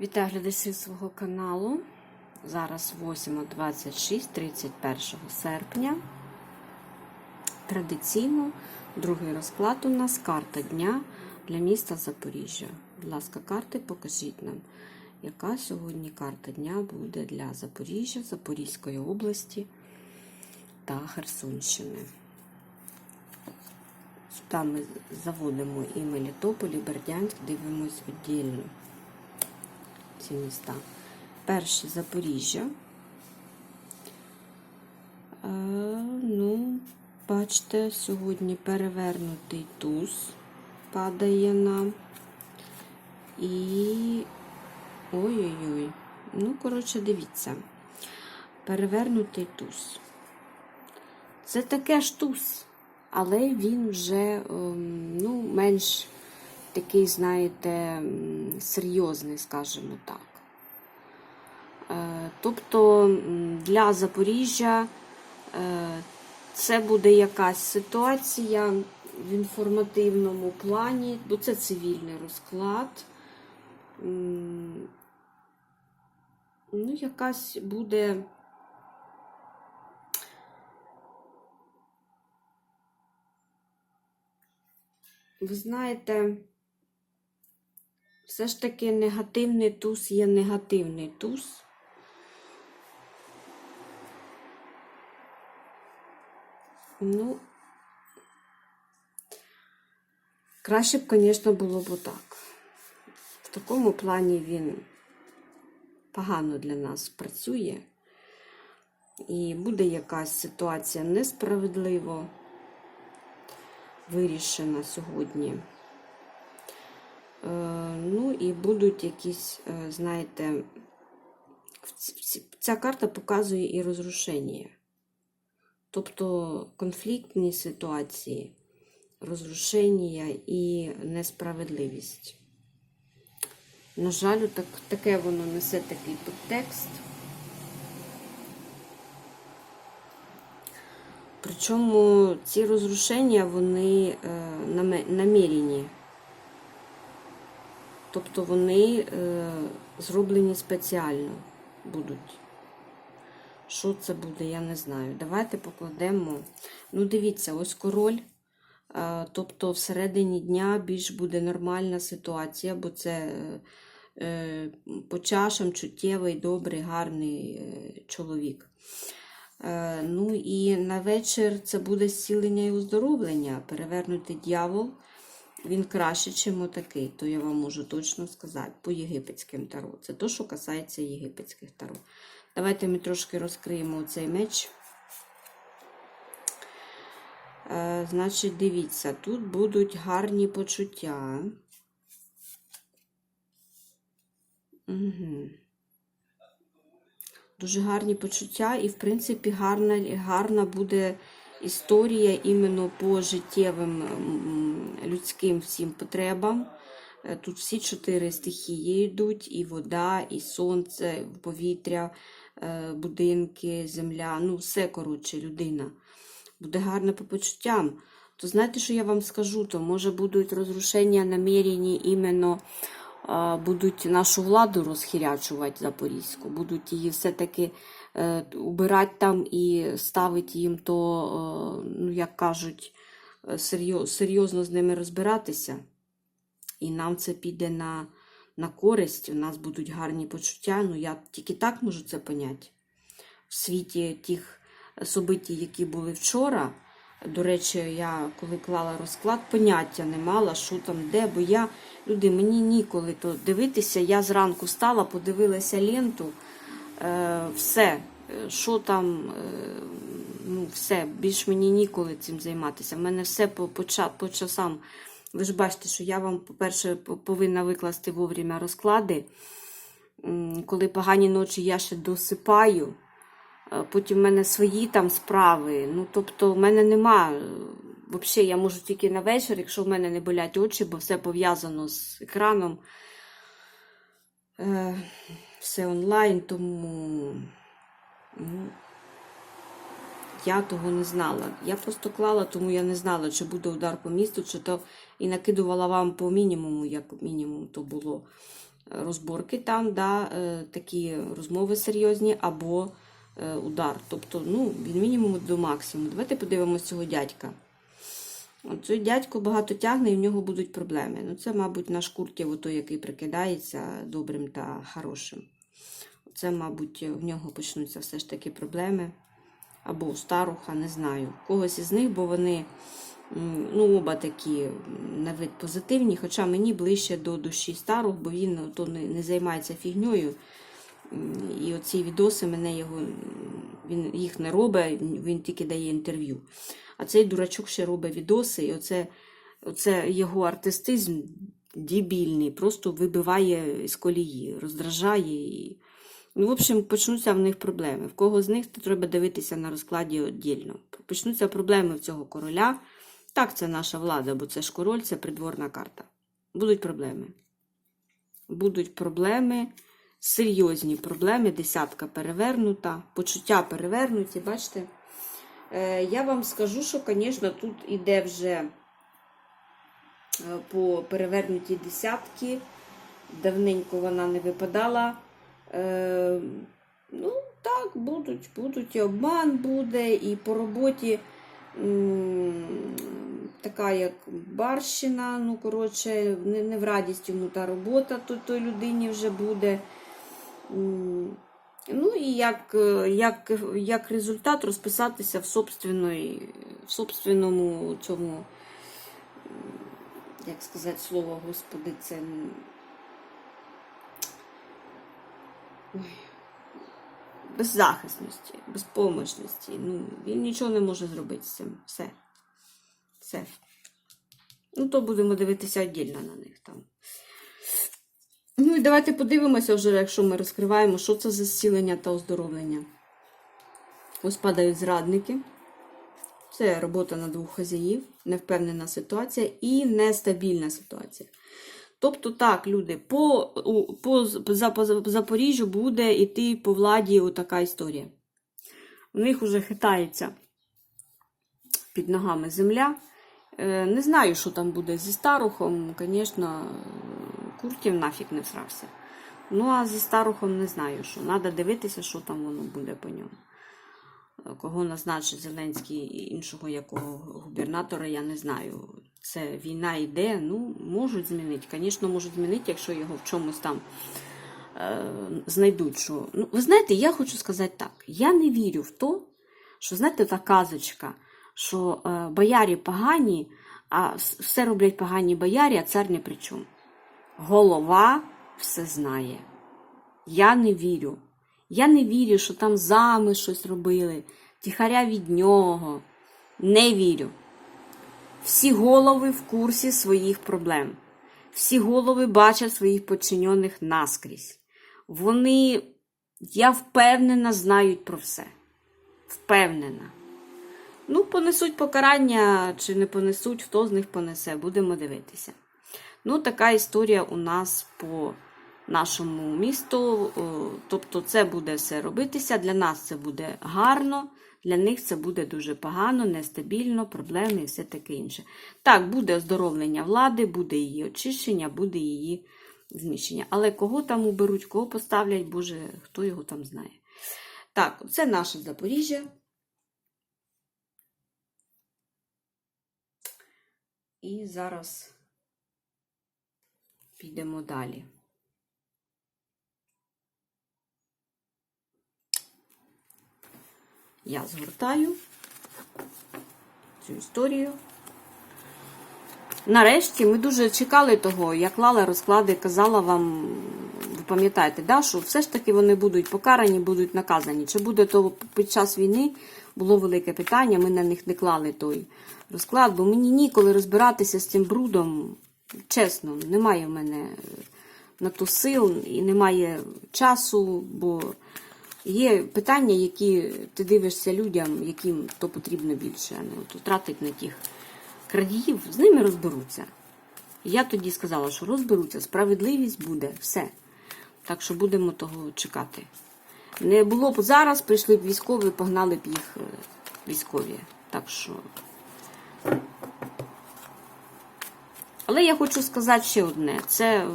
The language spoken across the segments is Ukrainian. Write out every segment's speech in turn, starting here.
Вітаю глядачів свого каналу. Зараз 8.26, 31 серпня. Традиційно другий розклад у нас карта дня для міста Запоріжжя. Будь ласка, карти, покажіть нам, яка сьогодні карта дня буде для Запоріжжя, Запорізької області та Херсонщини. Сюди ми заводимо і Мелітополь, і Бердянськ, дивимось віддільно ці міста. Перше Запоріжжя. Е, ну, бачите, сьогодні перевернутий туз падає нам. І. Ой-ой-ой. Ну, коротше, дивіться. Перевернутий туз. Це таке ж туз, але він вже ем, ну, менш такий, знаєте, серйозний, скажімо так. Е, Тобто для Запоріжжя е, це буде якась ситуація в інформативному плані, бо це цивільний розклад. Ну, якась буде. Ви знаєте, все ж таки негативний туз є негативний туз. Ну, краще б, звісно, було б отак. В такому плані він погано для нас працює. І буде якась ситуація несправедливо вирішена сьогодні. Е, ну і будуть якісь, е, знаєте, ця карта показує і розрушення. Тобто конфліктні ситуації, розрушення і несправедливість. На жаль, так, таке воно несе такий підтекст. Причому ці розрушення, вони е, намірені. Тобто вони е, зроблені спеціально будуть. Що це буде, я не знаю. Давайте покладемо. Ну, дивіться, ось король. Е, тобто, всередині дня більш буде нормальна ситуація, бо це е, по чашам чуттєвий, добрий, гарний чоловік. Ну і на вечір це буде зцілення і оздоровлення. Перевернутий дьявол. Він краще, чим отакий, то я вам можу точно сказати, по єгипетським таро. Це то, що касається єгипетських таро. Давайте ми трошки розкриємо цей меч. Е, значить, дивіться, тут будуть гарні почуття. Угу. Дуже гарні почуття, і, в принципі, гарна, гарна буде історія іменно по життєвим людським всім потребам. Е, Тут всі чотири стихії йдуть: і вода, і сонце, повітря, е, будинки, земля. Ну, все, коротше, людина. Буде гарна по почуттям. То знаєте, що я вам скажу? То може будуть розрушення намірені іменно будуть нашу владу розхірячувати запорізьку, будуть її все-таки убирати там і ставити їм то, е, ну як кажуть, е, серйозно з ними розбиратися. І нам це піде на, на користь, у нас будуть гарні почуття. Ну, я тільки так можу це поняти. В світі тих событій, які були вчора. До речі, я коли клала розклад, поняття не мала, що там, де, бо я, люди, мені ніколи то дивитися. Я зранку стала, подивилася ленту, е, все, е, що там, е, ну, все, більш мені ніколи цим займатися. У мене все по, по, по часам. Ви ж бачите, що я вам, по-перше, повинна викласти вовремя розклади. Коли погані ночі я ще досипаю. Е, Потім в мене свої там справи. Ну, тобто, в мене нема. Взагалі, я можу тільки на вечір, якщо в мене не болять очі, бо все пов'язано з екраном. Все онлайн, тому ну, я того не знала. Я просто клала, тому я не знала, чи буде удар по місту, чи то і накидувала вам по мінімуму, як мінімум то було. розборки там, да, е, такі розмови серйозні, або е, удар. Тобто, ну, від мінімуму до максимуму. Давайте подивимося цього дядька. Цей дядько багато тягне і в нього будуть проблеми. Ну, це, мабуть, наш Куртєв, той, який прикидається добрим та хорошим. Це, мабуть, в нього почнуться все ж таки проблеми. Або у старуха, не знаю. Когось із них, бо вони ну, оба такі на вид позитивні, хоча мені ближче до душі старух, бо він ну, то не, не займається фігньою. І оці відоси мене його, він їх не робить, він тільки дає інтерв'ю. А цей дурачок ще робить відоси, і оце, оце його артистизм дебільний, просто вибиває з колії, роздражає. І... Ну, в общем, почнуться в них проблеми. В кого з них то треба дивитися на розкладі віддільно. Почнуться проблеми в цього короля. Так, це наша влада, бо це ж король, це придворна карта. Будуть проблеми. Будуть проблеми, серйозні проблеми, десятка перевернута, почуття перевернуті, бачите? Е, я вам скажу, що, звісно, тут іде вже по перевернутій десятки. Давненько вона не випадала. Е, ну, так, будуть, будуть і обман буде, і по роботі м, така, як барщина, ну, коротше, не, не в радість йому та робота то, той людині вже буде. М, Ну і як, е, як, як результат розписатися в, в собственному цьому, як сказати слово, господи, це. Ой, беззахисності, безпомощності. Ну, він нічого не може зробити з цим. Все. Все. Ну, то будемо дивитися віддільно на них там. Ну і давайте подивимося вже, якщо ми розкриваємо, що це за зцілення та оздоровлення. Ось падають зрадники. Це робота на двох хазяїв, невпевнена ситуація і нестабільна ситуація. Тобто, так, люди, по, по, по Запоріжжю буде йти по владі така історія. У них вже хитається під ногами земля. Е, Не знаю, що там буде зі старухом. Звісно, Куртів нафіг не всрався. Ну, а зі старухом не знаю, що. Треба дивитися, що там воно буде по ньому. Кого назначить Зеленський іншого якого губернатора, я не знаю. Це війна йде, ну, можуть змінити. Звісно, можуть змінити, якщо його в чомусь там е, знайдуть. Що... Ну, ви знаєте, я хочу сказати так: я не вірю в то, що, знаєте, та казочка, що е, боярі погані, а все роблять погані боярі, а цар не при чому. Голова все знає. Я не вірю. Я не вірю, що там зами щось робили, тихаря від нього. Не вірю. Всі голови в курсі своїх проблем. Всі голови бачать своїх подчинених наскрізь. Вони, я впевнена, знають про все. Впевнена. Ну, понесуть покарання чи не понесуть, хто з них понесе, будемо дивитися. Ну, така історія у нас по нашому місту. Тобто, це буде все робитися. Для нас це буде гарно, для них це буде дуже погано, нестабільно, проблеми і все таке інше. Так, буде оздоровлення влади, буде її очищення, буде її зміщення. Але кого там уберуть, кого поставлять, Боже, хто його там знає. Так, це наше Запоріжжя. І зараз підемо далі. Я згортаю цю історію. Нарешті ми дуже чекали того, я клала розклади, казала вам, ви пам'ятаєте, да, що все ж таки вони будуть покарані, будуть наказані. Чи буде то під час війни було велике питання, ми на них не клали той розклад, бо мені ніколи розбиратися з цим брудом. Чесно, немає в мене на то сил і немає часу, бо є питання, які ти дивишся людям, яким то потрібно більше, а не от на тих крадіїв, з ними розберуться. Я тоді сказала, що розберуться, справедливість буде, все. Так що будемо того чекати. Не було б зараз, прийшли б військові, погнали б їх е, військові. Так що. Але я хочу сказати ще одне: це е,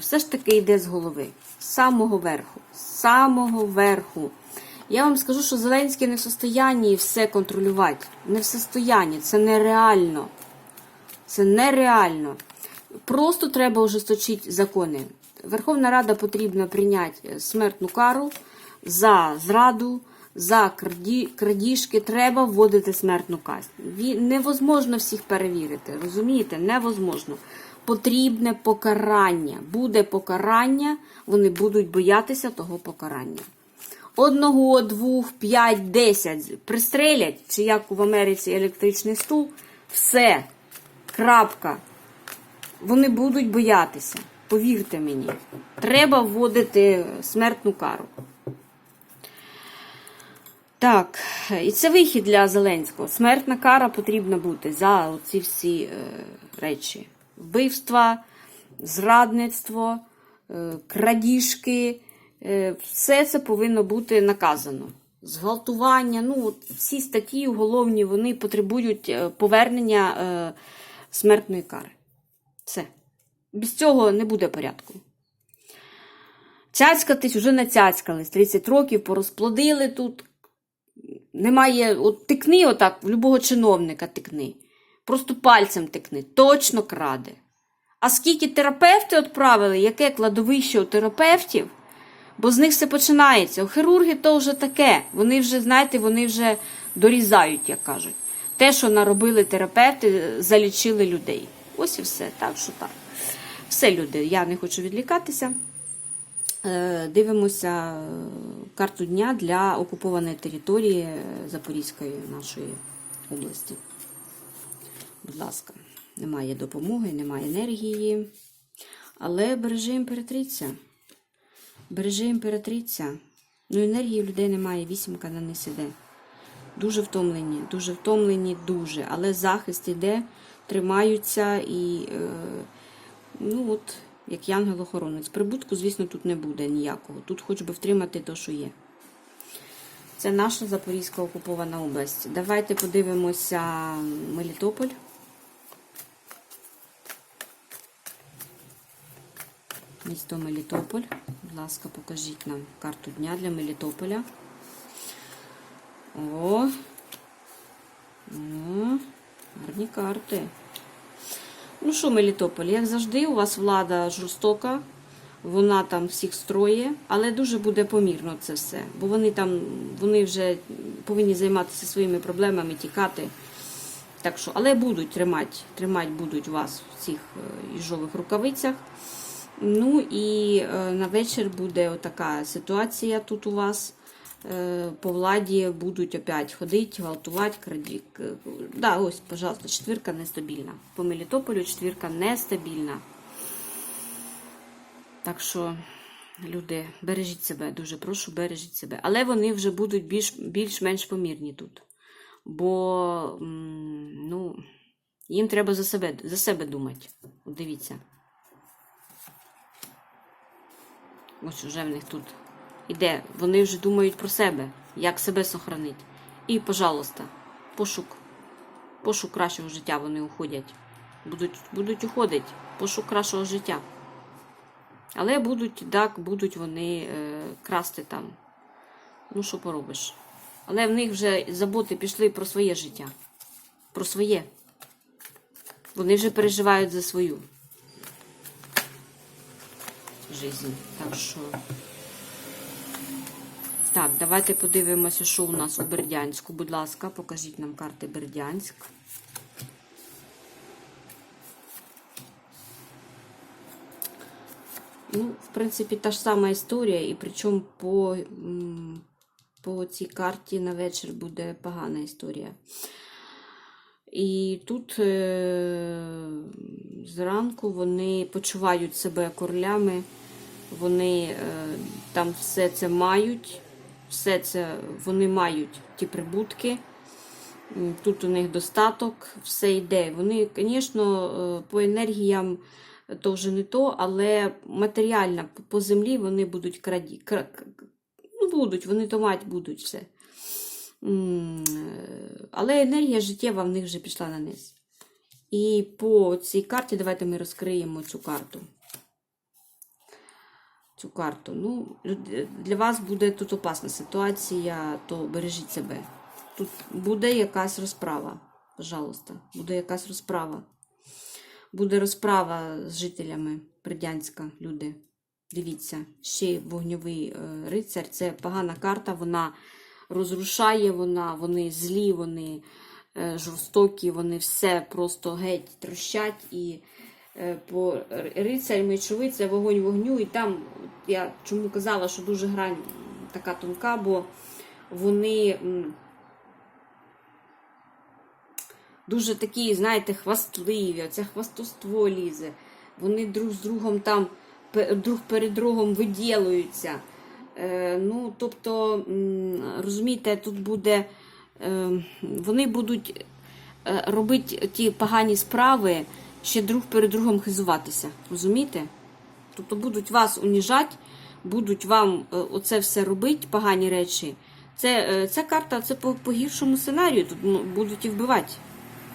все ж таки йде з голови. З самого верху. З самого верху. Я вам скажу, що Зеленський не в состоянні все контролювати. Не в состоянні. Це нереально. Це нереально. Просто треба ужесточити закони. Верховна Рада потрібно прийняти е, смертну кару за зраду, за крадіжки. Треба вводити смертну казнь. Невозможно всіх перевірити. Розумієте? Невозможно. Потрібне покарання. Буде покарання, вони будуть боятися того покарання. Одного, двох, п'ять, десять пристрелять, чи як в Америці електричний стул, все. Крапка. Вони будуть боятися. Повірте мені. Треба вводити смертну кару. Так, і це вихід для Зеленського. Смертна кара потрібна бути за ці всі е, речі: вбивства, зрадництво, е, крадіжки. Е, все це повинно бути наказано. Зґвалтування, ну, всі статті уголовні, вони потребують е, повернення смертної кари. Все. Без цього не буде порядку. Цяцькатись вже нацяцькались. 30 років порозплодили тут. Немає, от тикни отак, в любого чиновника тикни. Просто пальцем тикни. Точно краде. А скільки терапевти відправили, яке кладовище у терапевтів, бо з них все починається. У хірурги то вже таке. Вони вже, знаєте, вони вже дорізають, як кажуть. Те, що наробили терапевти, залічили людей. Ось і все. Так що так. Все, люди, я не хочу відлікатися. Е, Дивимося е, карту дня для окупованої території е, Запорізької нашої області. Будь ласка, немає допомоги, немає енергії. Але бережи імператриця. Бережи імператриця. Ну, енергії у людей немає, вісімка на низ іде. Дуже втомлені, дуже втомлені, дуже. Але захист іде, тримаються і, е, ну от, як янгел-охоронець. Прибутку, звісно, тут не буде ніякого. Тут хоч би втримати те, що є. Це наша Запорізька окупована область. Давайте подивимося Мелітополь. Місто Мелітополь. Будь ласка, покажіть нам карту дня для Мелітополя. О, О, гарні карти. Ну що, Мелітополь, як завжди, у вас влада жорстока, вона там всіх строє, але дуже буде помірно це все. Бо вони там, вони вже повинні займатися своїми проблемами, тікати. Так що, але будуть тримати, тримати будуть вас в цих е, їжових рукавицях. Ну і е, на вечір буде отака ситуація тут у вас. Е, По владі будуть опять ходити, гвалтувати, краді. Да, ось, пожалуйста, четвірка нестабільна. По Мелітополю четвірка нестабільна. Так що, люди, бережіть себе, дуже прошу, бережіть себе. Але вони вже будуть більш, більш-менш помірні тут. Бо ну, їм треба за себе, за себе думати. Дивіться. Ось уже в них тут іде. Вони вже думають про себе, як себе сохранити. І, пожалуйста, пошук. Пошук кращого життя вони уходять. Будуть, будуть уходити. Пошук кращого життя. Але будуть, так, будуть вони е, красти там. Ну, що поробиш. Але в них вже заботи пішли про своє життя. Про своє. Вони вже переживають за свою жизнь. Так що. Так, давайте подивимося, що у нас у Бердянську. Будь ласка, покажіть нам карти Бердянськ. Ну, в принципі, та ж сама історія, і причому по, по цій карті на вечір буде погана історія. І тут е, зранку вони почувають себе королями, вони е, там все це мають, все це вони мають ті прибутки. Тут у них достаток, все йде. Вони, звісно, е, по енергіям то вже не то, але матеріально по землі вони будуть краді. кра- Ну, будуть, вони то мать будуть все. Е, Але енергія життєва в них вже пішла на низ. І по цій карті давайте ми розкриємо цю карту. цю карту. Ну, для вас буде тут опасна ситуація, то бережіть себе. Тут буде якась розправа. Пожалуйста, буде якась розправа. Буде розправа з жителями Бердянська, люди. Дивіться, ще вогньовий е, рицар. Це погана карта, вона розрушає, вона, вони злі, вони е, жорстокі, вони все просто геть трощать. І е, по рицарь мечовий це вогонь вогню. І там я чому казала, що дуже грань така тонка, бо вони. Дуже такі, знаєте, хвастливі, оце хвастовство лізе. Вони друг з другом там друг перед другом виділуються. Е, ну, тобто, розумієте, тут буде, е, вони будуть е, робити ті погані справи, ще друг перед другом хизуватися. Розумієте? Тобто будуть вас уніжати, будуть вам оце все робити, погані речі. Це, ця карта це по, по гіршому сценарію, тут ну, будуть і вбивати.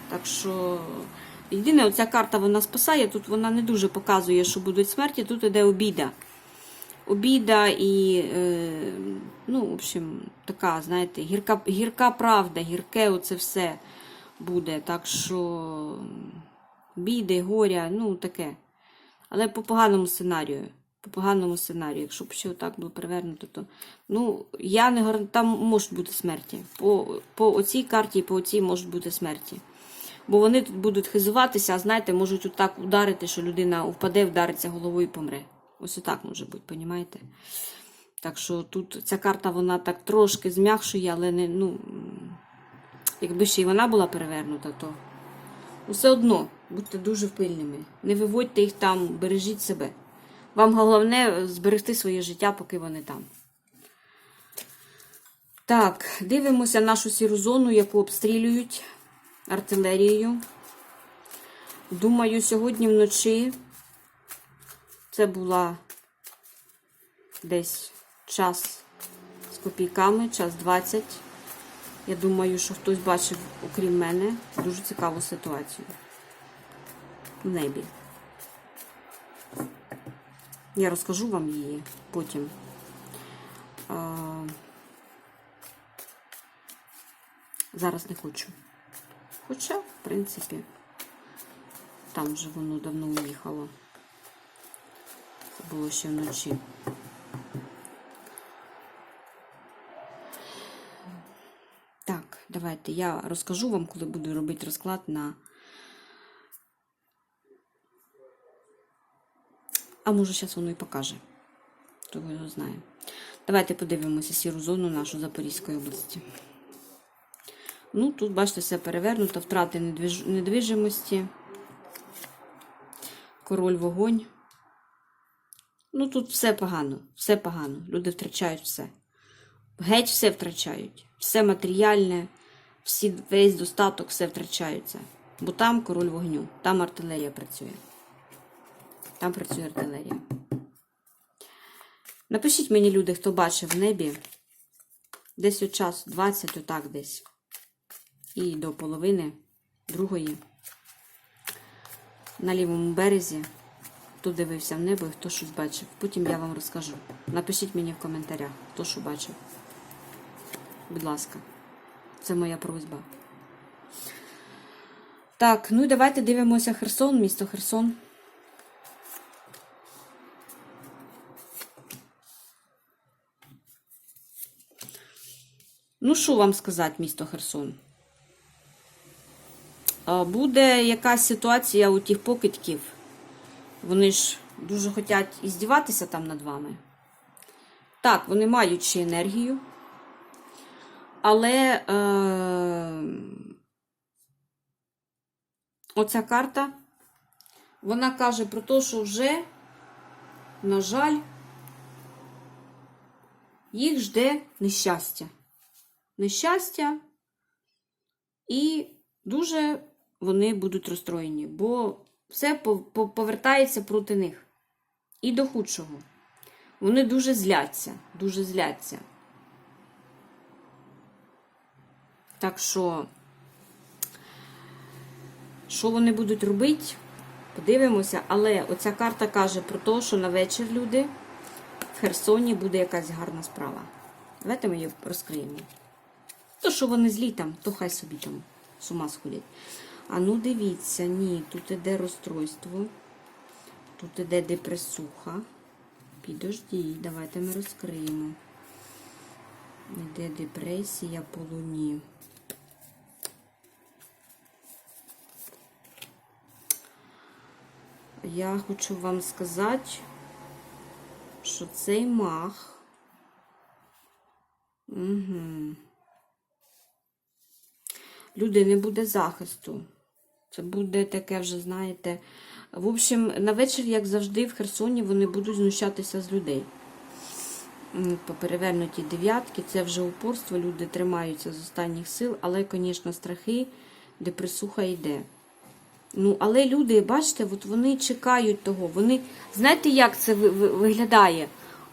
Так що єдине, оця карта вона спасає, тут вона не дуже показує, що будуть смерті, тут іде обіда. Обіда і, е, ну, в общем, така, знаєте, гірка, гірка правда, гірке оце все буде. Так що біди, горя, ну таке. Але по поганому сценарію. По поганому сценарію, якщо б ще так було перевернуто, то ну я не гарантую, там можуть бути смерті. По, по оцій карті і по оцій можуть бути смерті. Бо вони тут будуть хизуватися, а знаєте, можуть отак ударити, що людина впаде, вдариться головою і помре. Ось отак може бути, понімаєте? Так що тут ця карта, вона так трошки зм'якшує, але не, ну, якби ще й вона була перевернута, то все одно будьте дуже пильними. Не виводьте їх там, бережіть себе. Вам головне зберегти своє життя, поки вони там. Так, дивимося нашу сіру зону, яку обстрілюють артилерією. Думаю, сьогодні вночі це була десь час з копійками, час 20. Я думаю, що хтось бачив, окрім мене, дуже цікаву ситуацію в небі. Я розкажу вам її потім. А, зараз не хочу. Хоча, в принципі, там вже воно давно уїхало. Було ще вночі. Так, давайте я розкажу вам, коли буду робити розклад на. А може, зараз воно і покаже. Хто його знає. Давайте подивимося сіру зону нашу Запорізької області. Ну, тут, бачите, все перевернуто, втрати недвіж- недвижимості. Король вогонь. Ну, тут все погано, все погано. Люди втрачають все. Геть все втрачають. Все матеріальне, всі, весь достаток, все втрачаються. Бо там король вогню, там артилерія працює. Там працює артилерія. Напишіть мені, люди, хто бачив в небі. Десь у час 20, отак десь. І до половини другої. На лівому березі. Хто дивився в небо і хто щось бачив. Потім я вам розкажу. Напишіть мені в коментарях, хто що бачив. Будь ласка, це моя просьба. Так, ну і давайте дивимося Херсон, місто Херсон. Ну, що вам сказати, місто Херсон? Буде якась ситуація у тих покидьків. Вони ж дуже хочуть іздіватися там над вами. Так, вони мають ще енергію. Але е, оця карта, вона каже про те, що вже, на жаль, їх жде нещастя. Нещастя, і дуже вони будуть розстроєні, бо все по- по- повертається проти них. І до худшого. Вони дуже зляться, дуже зляться. Так що, що вони будуть робити, подивимося. Але оця карта каже про те, що на вечір люди в Херсоні буде якась гарна справа. Давайте ми її розкриємо. То, що вони злі там, то хай собі там з ума сходять. А ну дивіться, ні, тут іде розстройство, тут іде депресуха. Підождіть, давайте ми розкриємо. Іде депресія по луні. Я хочу вам сказати, що цей мах. Угу. Люди, не буде захисту. Це буде таке вже, знаєте. В общем, на вечір, як завжди, в Херсоні вони будуть знущатися з людей. По перевернутій дев'ятки, це вже упорство, люди тримаються з останніх сил, але, звісно, страхи, депресуха йде. Ну, але люди, бачите, от вони чекають того. Вони, знаєте, як це ви- ви- виглядає?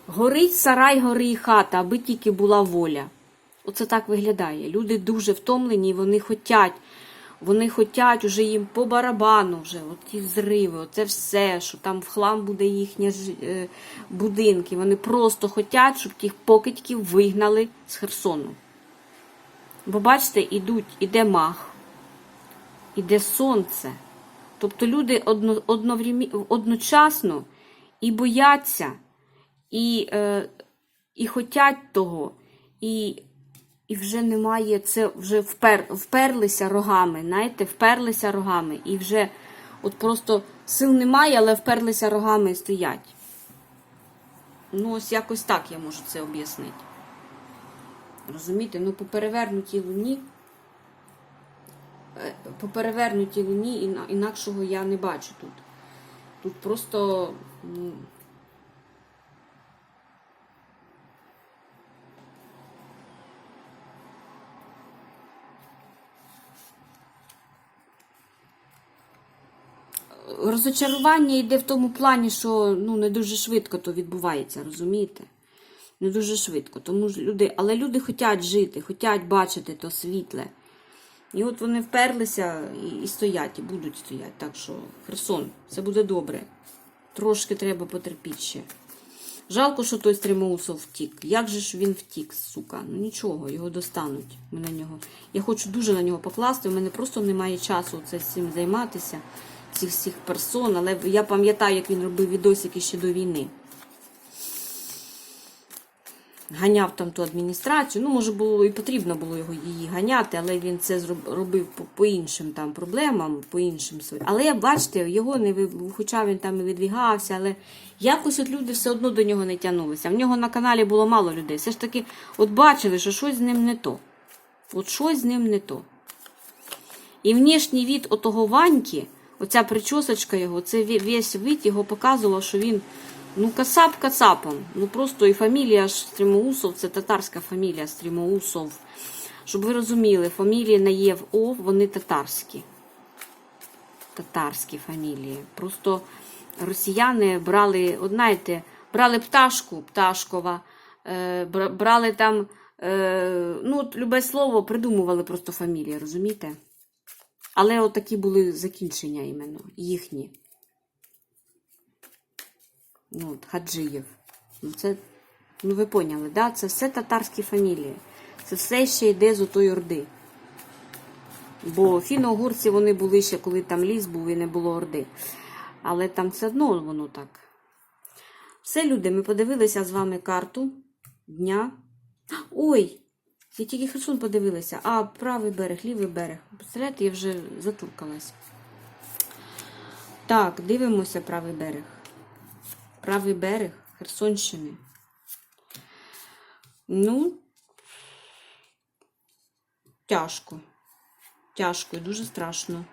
Горить сарай, гори і хата, аби тільки була воля. Оце так виглядає. Люди дуже втомлені, вони хотять. Вони хотять уже їм по барабану вже, ті взриви, оце все, що там в хлам буде їхні е, будинки. Вони просто хочуть, щоб тих покидьків вигнали з Херсону. Бо бачите, ідуть, іде мах, іде сонце. Тобто люди одно, одновремі, одночасно і бояться, і, е, і хотять того, і, і вже немає, це вже впер, вперлися рогами, знаєте, вперлися рогами, і вже от просто сил немає, але вперлися рогами і стоять. Ну, ось якось так я можу це об'яснити. Розумієте? Ну, по перевернутій луні е, по перевернутій луні інакшого я не бачу тут. Тут просто. Ну, розочарування йде в тому плані, що ну, не дуже швидко то відбувається, розумієте? Не дуже швидко. Тому ж люди, але люди хочуть жити, хочуть бачити то світле. І от вони вперлися і, і стоять, і будуть стояти. Так що, Херсон, все буде добре. Трошки треба потерпіти ще. Жалко, що той Стримоусов втік. Як же ж він втік, сука? Ну нічого, його достануть. Ми на нього. Я хочу дуже на нього покласти. У мене просто немає часу це цим займатися, цих всіх персон. Але я пам'ятаю, як він робив відосики ще до війни. Ганяв там ту адміністрацію. Ну, може, було і потрібно було його її ганяти, але він це робив по, по іншим там проблемам, по іншим своїм. Але бачите, його не хоча він там і відвігався, але якось от люди все одно до нього не тягнулися. В нього на каналі було мало людей. Все ж таки, от бачили, що щось з ним не то. От щось з ним не то. І внешній від отого Ваньки, оця причосочка його, це весь вид його показував, що він ну кацап кацапом. Ну просто і фамілія Стрімоусов, це татарська фамілія Стрімоусов. Щоб ви розуміли, фамілії на Є в О, вони татарські. Татарські фамілії. Просто росіяни брали, от знаєте, брали пташку, пташкова, е, брали там, е, ну, любе слово, придумували просто фамілії, розумієте? Але от такі були закінчення іменно, їхні. Ну, Хаджиєв. Ну, це, ну ви поняли, да? Це все татарські фамілії. Це все ще йде з отої орди. Бо фіно-угорці вони були ще, коли там ліс був і не було орди. Але там все одно воно так. Все, люди, ми подивилися з вами карту дня. Ой! Я тільки Херсон подивилася. А, правий берег, лівий берег. Представляєте, я вже затуркалась. Так, дивимося правий берег. Правий берег Херсонщини. Ну, тяжко. Тяжко і дуже страшно.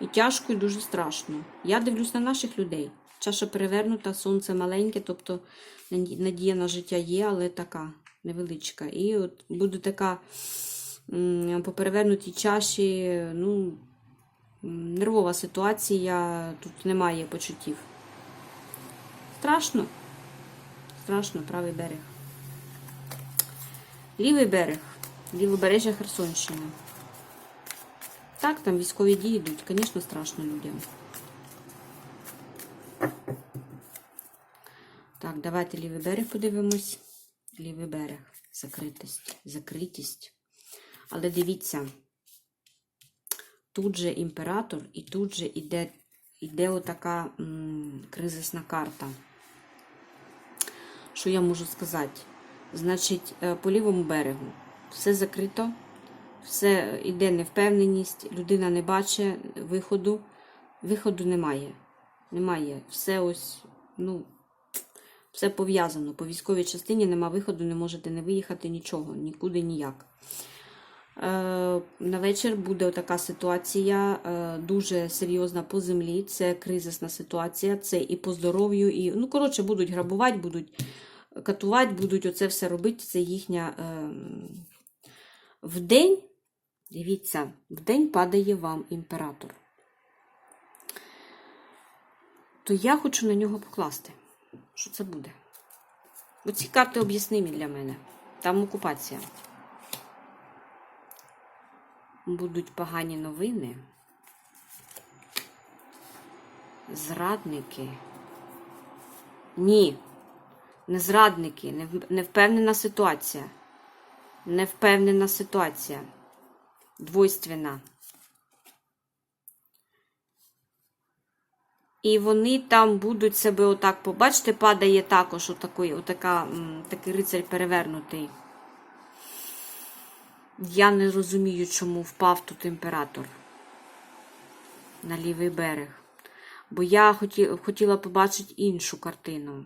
І тяжко, і дуже страшно. Я дивлюсь на наших людей. Чаша перевернута, сонце маленьке, тобто надія на життя є, але така невеличка. І от буде така по перевернутій чаші, ну, нервова ситуація, тут немає почуттів. Страшно. Страшно, правий берег. Лівий берег. Лівобережжя Херсонщини. Так, там військові дії йдуть. Звісно, страшно людям. Так, давайте лівий берег подивимось. Лівий берег. Закритість. Закритість. Але дивіться, тут же імператор, і тут же іде, іде отака м, кризисна карта. Що я можу сказати? Значить, е, по лівому берегу все закрито, все йде невпевненість, людина не бачить виходу. Виходу немає. Немає. Все ось, ну, все пов'язано. По військовій частині нема виходу, не можете не виїхати нічого, нікуди ніяк. Е, на вечір буде така ситуація е, дуже серйозна по землі. Це кризисна ситуація, це і по здоров'ю, і ну коротше, будуть грабувати, будуть катувати, будуть оце все робити. Це їхня е, вдень. Дивіться, вдень падає вам імператор. То я хочу на нього покласти. Що це буде? Бо ці карти об'яснимі для мене. Там окупація будуть погані новини, зрадники. Ні, не зрадники, невпевнена ситуація. Невпевнена ситуація. Двойственна. І вони там будуть себе отак, побачите, падає також отакий, отака, такий рицарь перевернутий. Я не розумію, чому впав тут імператор на лівий берег. Бо я хотіла побачити іншу картину.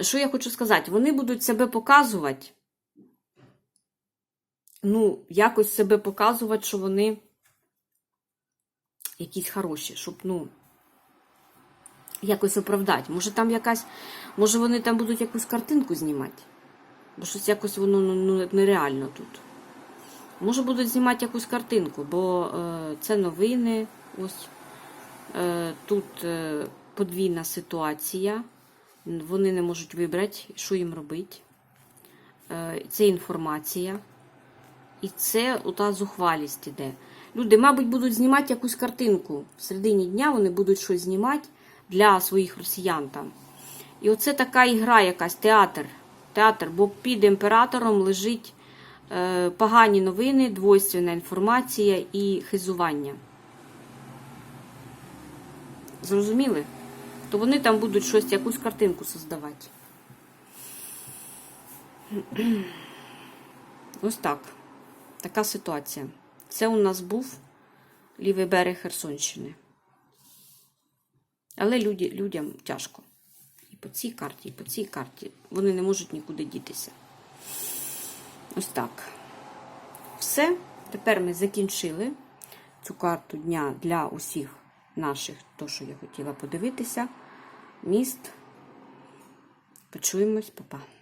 Що я хочу сказати? Вони будуть себе показувати. Ну, якось себе показувати, що вони якісь хороші, щоб, ну, якось оправдати. Може, там якась, може, вони там будуть якусь картинку знімати. Бо щось якось воно ну, ну, нереально тут. Може, будуть знімати якусь картинку, бо е, це новини. Ось е, тут е, подвійна ситуація. Вони не можуть вибрати, що їм робити. Е, це інформація. І це ота зухвалість іде. Люди, мабуть, будуть знімати якусь картинку. В середині дня вони будуть щось знімати для своїх росіян там. І оце така ігра якась, театр. Театр, бо під імператором лежить е, погані новини, двойственна інформація і хизування. Зрозуміли? То вони там будуть щось, якусь картинку создавати. Ось так. Така ситуація. Це у нас був лівий берег Херсонщини. Але люди, людям тяжко. І по цій карті, і по цій карті. Вони не можуть нікуди дітися. Ось так. Все. Тепер ми закінчили цю карту дня для усіх наших, то, що я хотіла подивитися. Міст. Почуємось, Па-па.